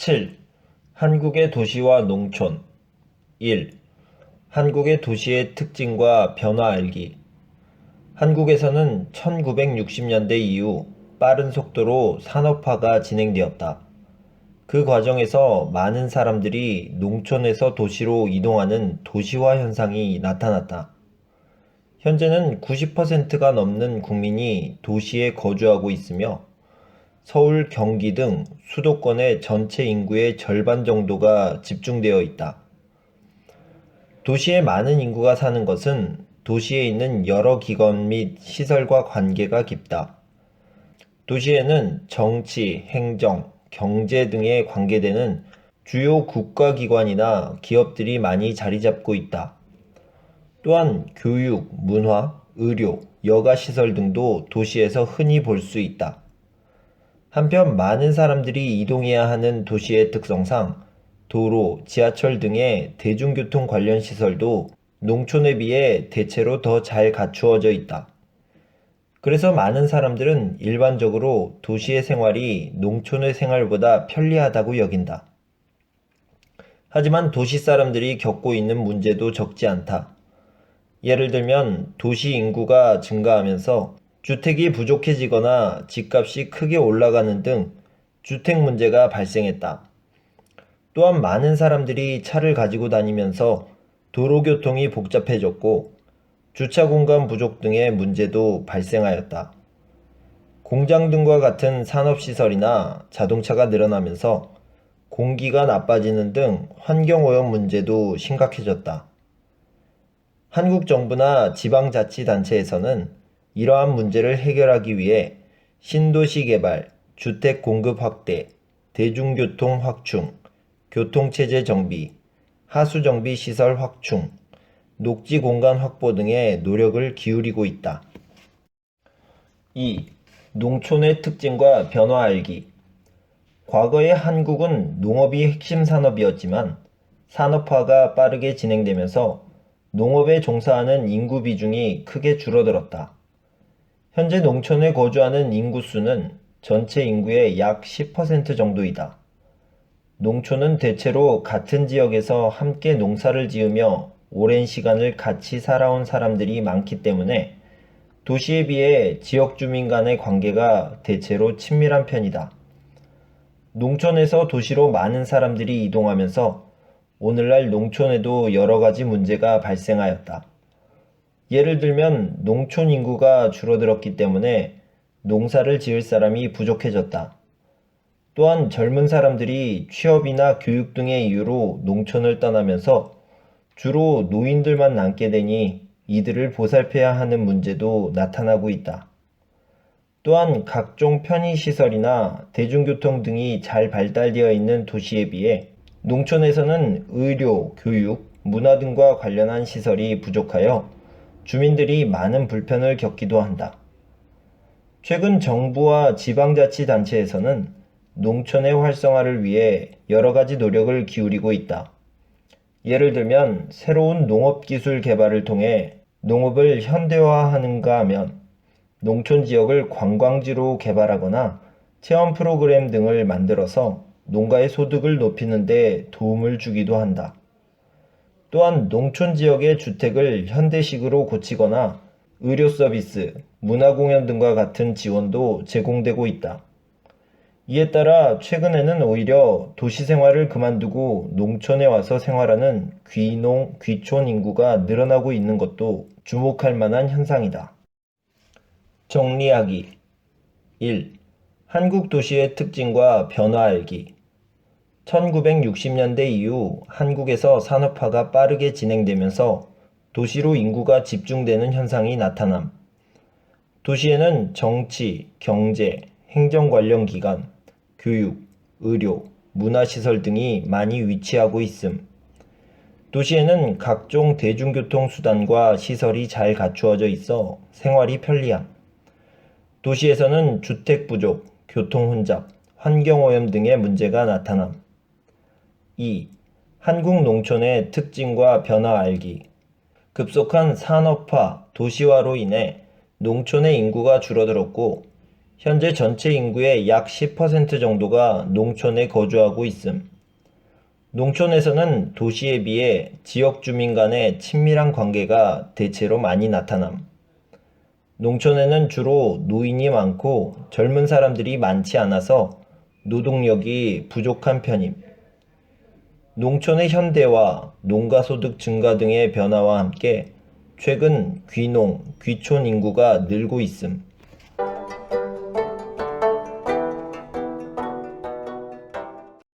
7. 한국의 도시와 농촌 1. 한국의 도시의 특징과 변화 알기 한국에서는 1960년대 이후 빠른 속도로 산업화가 진행되었다. 그 과정에서 많은 사람들이 농촌에서 도시로 이동하는 도시화 현상이 나타났다. 현재는 90%가 넘는 국민이 도시에 거주하고 있으며 서울, 경기 등 수도권의 전체 인구의 절반 정도가 집중되어 있다. 도시에 많은 인구가 사는 것은 도시에 있는 여러 기관 및 시설과 관계가 깊다. 도시에는 정치, 행정, 경제 등에 관계되는 주요 국가기관이나 기업들이 많이 자리 잡고 있다. 또한 교육, 문화, 의료, 여가시설 등도 도시에서 흔히 볼 수 있다. 한편 많은 사람들이 이동해야 하는 도시의 특성상 도로, 지하철 등의 대중교통 관련 시설도 농촌에 비해 대체로 더 잘 갖추어져 있다. 그래서 많은 사람들은 일반적으로 도시의 생활이 농촌의 생활보다 편리하다고 여긴다. 하지만 도시 사람들이 겪고 있는 문제도 적지 않다. 예를 들면 도시 인구가 증가하면서 주택이 부족해지거나 집값이 크게 올라가는 등 주택 문제가 발생했다. 또한 많은 사람들이 차를 가지고 다니면서 도로교통이 복잡해졌고 주차 공간 부족 등의 문제도 발생하였다. 공장 등과 같은 산업시설이나 자동차가 늘어나면서 공기가 나빠지는 등 환경오염 문제도 심각해졌다. 한국 정부나 지방자치단체에서는 이러한 문제를 해결하기 위해 신도시 개발, 주택 공급 확대, 대중교통 확충, 교통체제 정비, 하수 정비 시설 확충, 녹지 공간 확보 등의 노력을 기울이고 있다. 2. 농촌의 특징과 변화 알기. 과거의 한국은 농업이 핵심 산업이었지만 산업화가 빠르게 진행되면서 농업에 종사하는 인구 비중이 크게 줄어들었다. 현재 농촌에 거주하는 인구 수는 전체 인구의 약 10% 정도이다. 농촌은 대체로 같은 지역에서 함께 농사를 지으며 오랜 시간을 같이 살아온 사람들이 많기 때문에 도시에 비해 지역 주민 간의 관계가 대체로 친밀한 편이다. 농촌에서 도시로 많은 사람들이 이동하면서 오늘날 농촌에도 여러 가지 문제가 발생하였다. 예를 들면 농촌 인구가 줄어들었기 때문에 농사를 지을 사람이 부족해졌다. 또한 젊은 사람들이 취업이나 교육 등의 이유로 농촌을 떠나면서 주로 노인들만 남게 되니 이들을 보살펴야 하는 문제도 나타나고 있다. 또한 각종 편의시설이나 대중교통 등이 잘 발달되어 있는 도시에 비해 농촌에서는 의료, 교육, 문화 등과 관련한 시설이 부족하여 주민들이 많은 불편을 겪기도 한다. 최근 정부와 지방자치단체에서는 농촌의 활성화를 위해 여러 가지 노력을 기울이고 있다. 예를 들면 새로운 농업 기술 개발을 통해 농업을 현대화하는가 하면 농촌 지역을 관광지로 개발하거나 체험 프로그램 등을 만들어서 농가의 소득을 높이는 데 도움을 주기도 한다. 또한 농촌 지역의 주택을 현대식으로 고치거나 의료 서비스, 문화 공연 등과 같은 지원도 제공되고 있다. 이에 따라 최근에는 오히려 도시 생활을 그만두고 농촌에 와서 생활하는 귀농, 귀촌 인구가 늘어나고 있는 것도 주목할 만한 현상이다. 정리하기 1. 한국 도시의 특징과 변화 알기 1960년대 이후 한국에서 산업화가 빠르게 진행되면서 도시로 인구가 집중되는 현상이 나타남. 도시에는 정치, 경제, 행정 관련 기관, 교육, 의료, 문화시설 등이 많이 위치하고 있음. 도시에는 각종 대중교통 수단과 시설이 잘 갖추어져 있어 생활이 편리함. 도시에서는 주택 부족, 교통 혼잡, 환경 오염 등의 문제가 나타남. 2. 한국 농촌의 특징과 변화 알기. 급속한 산업화, 도시화로 인해 농촌의 인구가 줄어들었고, 현재 전체 인구의 약 10% 정도가 농촌에 거주하고 있음. 농촌에서는 도시에 비해 지역 주민 간의 친밀한 관계가 대체로 많이 나타남. 농촌에는 주로 노인이 많고 젊은 사람들이 많지 않아서 노동력이 부족한 편임. 농촌의 현대화, 농가 소득 증가 등의 변화와 함께 최근 귀농, 귀촌 인구가 늘고 있음.